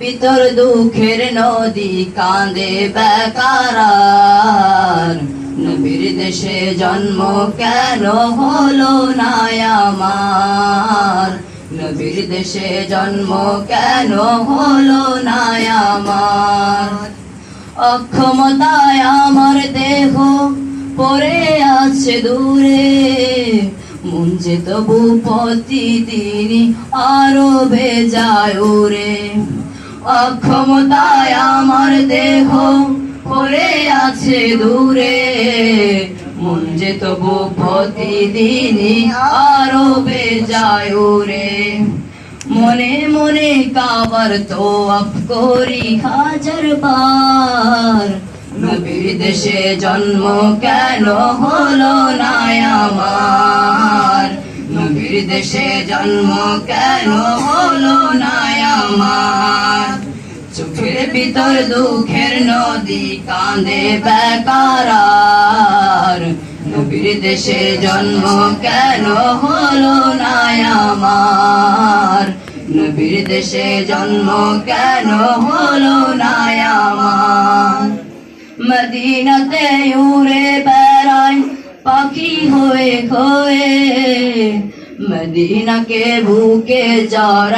ভিতর দুঃখের নদী কাঁদে বেকারার। নবীর দেশে জন্ম কেন হলো না আমার? নবীর দেশে জন্ম কেন হলো না আমার? অক্ষমতায় আমার দেহ পরে আছে দূরে। মন যে তবু প্রতিদিনই আরও বেজায় উরে অক্ষমতায় আমার দেহ পড়ে আছে দূরে। মন যে তবু প্রতিদিনই আরও বেজায় উরে মনে মনে কাবার তো আপ করি হাজার বার। নবীর দেশে জন্ম কেন হলো না আমার? নবীর দেশে জন্ম কেন হলো চোখের ভিতর, দুঃখের নদী কাঁদে বেকারার নবীর দেশে জন্ম কেন হলো না নবীর দেশে জন্ম কেন হলো না আমার? মদিনাতে উড়ে বেড়াই পাখি হয়ে হয়ে, মদিনাকে বুকে জড়াই